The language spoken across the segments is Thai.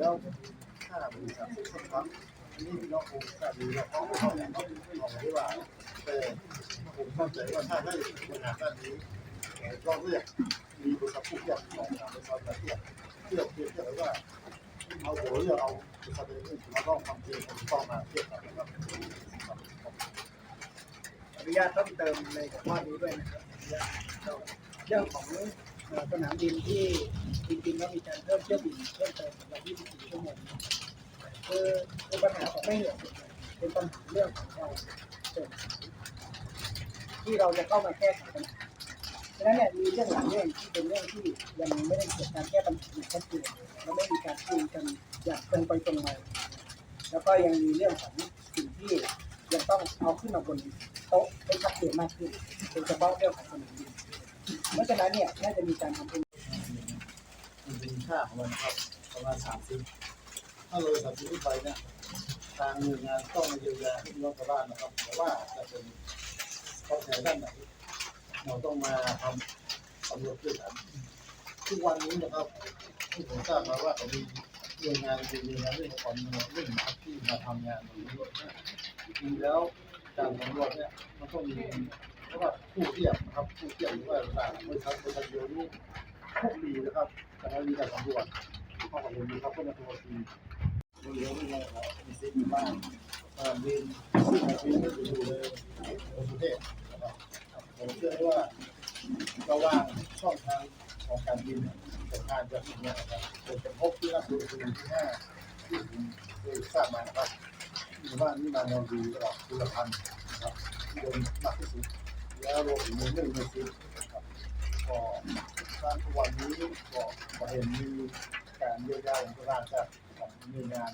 ห้าหมื่นสามสิบครั้งอันนี้พี่น้องคงทราบดีเขาไม่ต้องเขาไม่บอกที่ว่าแต่ผมเข้าใจว่าถ้าได้ปัญหาด้านนี้เราเรียกมีบริษัทผู้เทียบของบริษัทเทียบเทียบเทียบเทียบว่าเอาหัวเรือเอาบริษัทเองมาลองทำเทียบต้องมาเทียบกันนะครับอนุญาตเพิ่มเติมในข้อนี้ด้วยนะครับอนุญาตเรื่องของ สนามบินที่จริงๆแล้วมีการเพิ่มเที่ยวบินเพิ่มเติมสำหรับ24ชั่วโมงคือคือปัญหาของไม่เหนื่อยเป็นปัญหาเรื่องของเราเกิดที่เราจะเข้ามาแก้ไขปัญหาฉะนั้นเนี่ยมีเรื่องหลายเรื่องที่เป็นเรื่องที่ยังไม่ได้เกิดการแก้ปัญหาอย่างชัดเจนและไม่มีการคุยกันอย่างตรงไปตรงมาแล้วก็ยังมีเรื่องของสิ่งที่ยังต้องเอาขึ้นมาบนโต๊ะให้ชัดเจนมากขึ้นโดยเฉพาะเรื่องของสนามบิน เพราะฉะนั้นเนี่ยน่าจะมีการทำเป็นมันเป็นค่าของมันครับประมาณสามสิบถ้าเลยสามสิบไปเนี่ยทางหน่วยงานต้องมาเยียวยาให้พี่น้องชาวบ้านนะครับแต่ว่าจะเป็นข้อแทนด้านไหนเราต้องมาทำสำรวจด้วยกันทุกวันนี้นะครับที่ผมทราบมาว่าเขามีหน่วยงานเป็นหน่วยงานเรื่องของความเรื่องนะครับที่มาทำงานตรงนี้จริงแล้วการสำรวจเนี่ยมันต้องมี เพราะว่าผู้เทียบนะครับผู้เทียบหรือว่าต่างบริษัทบริษัทเดียวนี้ทุกปีนะครับแต่เรามีการสำรวจข้อมูลนี้ครับก็มาตัวทีเลี้ยงไม่ได้ครับมีสิ่บ้างอ่าบินซึ่งเราบินไม่ไปดูเลยในประเทศนะครับผมเชื่อว่าระว่างช่องทางของการบินกับการจะสิ่งนี้นะครับผมจะพบที่รับดูคือที่ห้าที่ผมเคยทราบมานะครับที่านี่มาเราดีตลอดคุณพันธ์นะครับที่โดนมากที่สุด แล้วรวมถึงเรื่องเงินซื้อนะครับก็ทางทุกวันนี้ก็ประเด็นมีการเยียวยาของราชการของหน่วยงาน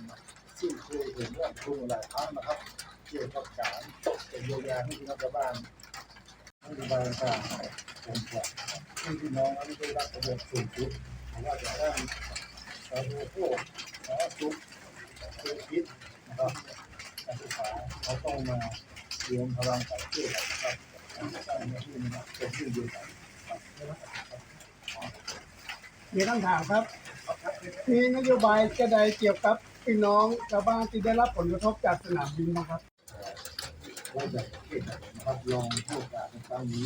ซึ่งเคยเห็นเรื่องทุกหลายครั้งนะครับ เกี่ยวกับการเยียวยาให้พี่น้องชาวบ้านนโยบายต่างๆผมจะให้พี่น้องนั้นได้รับประโยชน์สูงสุดเพราะว่าจะได้สาธารณสุขสาธารณสุขเศรษฐกิจนะครับการศึกษาเขาต้องมาเตรวมพลังกันเพื่อกันนะครับ มีคำถามครับ มีนโยบายจะใดเกี่ยวกับพี่น้องชาวบ้านที่ได้รับผลกระทบจากสนามบินนะครับว่าจะเกิดนะครับลองโอกาสในครั้งนี้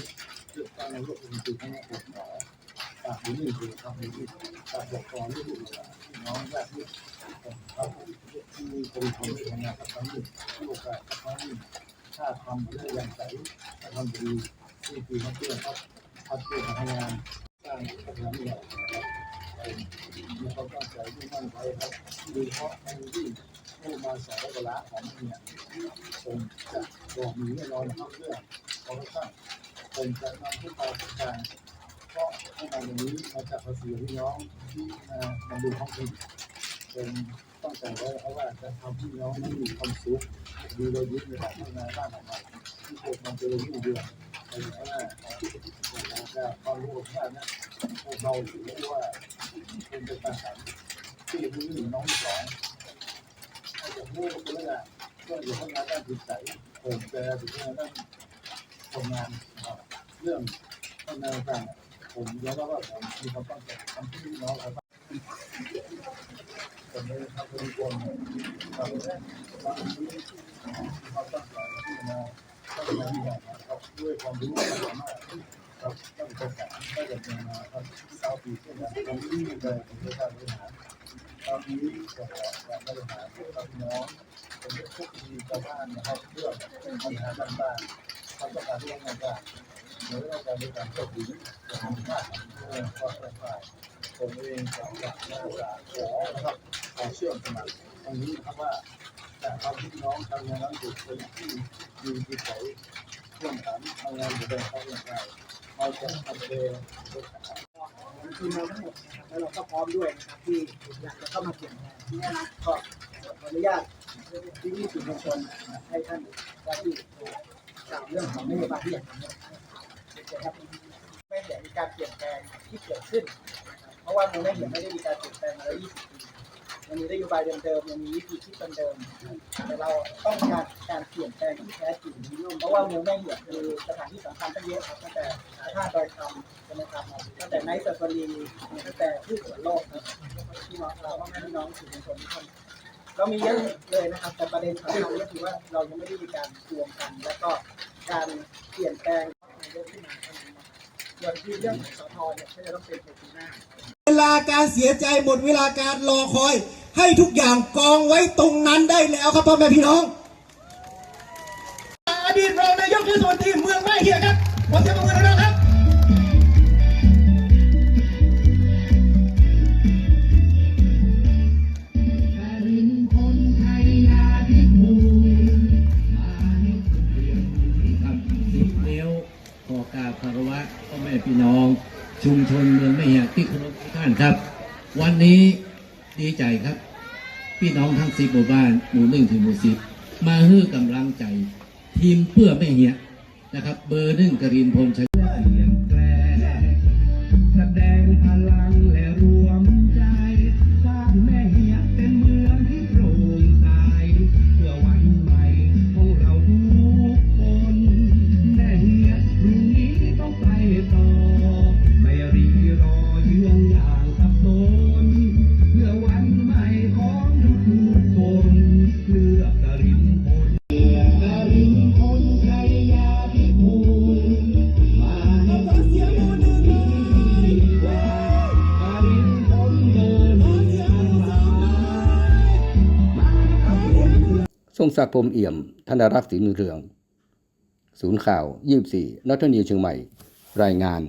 เลือกตั้งในโลกเป็นตัวทั้งหมดหมอฝากที่นี่คือทำในที่ฝากปกครองลูกหลานพี่น้องญาติมิตรครับที่มีคนทำทำงานกับครั้งนี้โอกาสครั้งนี้ ถ้าทำได้อย่างใสถ้าทำดีที่คือมาเพื่อครับพัฒนาทำงานสร้างพัฒนานะครับมีความตั้งใจที่มั่นใจครับโดยเฉพาะในที่ผู้มาสอนเวลาของเนี่ยผมจะบอกมีแน่นอนครับเรื่องของท่านผมจะนำทุกการทุกการเพราะให้มาอย่างนี้มาจากภาษีพี่น้องที่มาดูท้องถิ่นผม ต้องใจไว้เพราะว่าจะทำพี่น้องนั้นมีความสุขดูเรายึดในการพัฒนบ้านของเราที่ผมมันจะรู้เรื่องในข้างหน้าเราจะความรู้ของท่านนะพวกเราถือว่าเป็นเป็นปัญหาที่มีน้องสองเราจะพูดเรื่องก็อยู่ข้างในด้านจิตใจผมแต่ถึงงานด้านทำงานเรื่องข้างในต่างผมยอมรับว่าผมมีความตั้งใจทำที่พี่น้องครับ ด้วยความรู้ความสามารถครับตั้งใจการได้จากเมืองมาครับสาวปีเช่นกันผมที่เลยผมจะการบริหารตอนนี้ก็การบริหารพี่น้องผมจะพูดมีชาวบ้านนะครับเรื่องปัญหาต่างๆความต้องการที่ต้องการหรือว่าการในการควบคุมจะทำมากเรื่องความต้องการ ผมเองจะอยากน่าจะขอนะครับขอเชื่อมสมัครตรงนี้นะครับว่าจะทำให้พี่น้องทำงานนั้นถูกเป็นที่มีจิตใจร่วมกันทำงานอยู่ในความต้องการเราจะทำเองด้วยกันทีมเราทั้งหมดแล้วเราก็พร้อมด้วยนะครับที่อยากจะเข้ามาเปลี่ยนแปลงก็ขออนุญาตที่นี่สื่อมวลชนนะครับให้ท่านว่าที่กล่าวเรื่องของนโยบายที่อยากทำนะครับไม่เห็นมีการเปลี่ยนแปลงที่เกิดขึ้นะครับเพราะว่ามูลไม่เห็นไม่ได้มีการเปลี่ยนแปลงมาแล้ว20ปียังมีนโยบายเดิมๆยังมีวิธีคิดเดิมๆแต่เราต้องการการเปลี่ยนแปลงที่แท้จริงเพราะว่ามือแม่เหียดคือสถานที่สำคัญตั้งเยอะครับตั้งแต่ท่าดอยคำใช่ไหมครับตั้งแต่ไนท์เซอร์ฟารีตั้งแต่พืชสวนโลกครับพี่น้องเราพ่อแม่พี่น้องสื่อมวลชนทุกคนเรามีเยอะเลยนะครับ แต่ประเด็นสำคัญก็คือว่าเรายังไม่ได้มีการรวมกัน แล้วก็การเปลี่ยนแปลงเยอะขึ้นมาเท่านั้นนะครับส่วนที่เรื่องของสทเนี่ยก็จะต้องเป็นในปีหน้า ลาการเสียใจหมดเวลาการรอคอย ให้ทุกอย่างกองไว้ตรงนั้นได้แล้วครับพ่อแม่พี่น้องอดีตรองนายกเทศมนตรีเมืองแม่เหียครับขอเสียงปรบมือดังๆครับครับสิบนิ้วขอกราบคารวะพ่อแม่พี่น้อง ชุมชน ครับ วันนี้ดีใจครับ พี่น้องทั้งสิบหมู่บ้านหมู่หนึ่งถึงหมู่สิบมาฮื้อกำลังใจ ทีมเพื่อไม่เหียนะครับ เบอร์หนึ่งกรินพลชัย งศักดิ์พรมเอี่ยม ธนรักษ์ศรีมือเรือง ศูนย์ข่าว 24นัทนีเชียงใหม่ รายงาน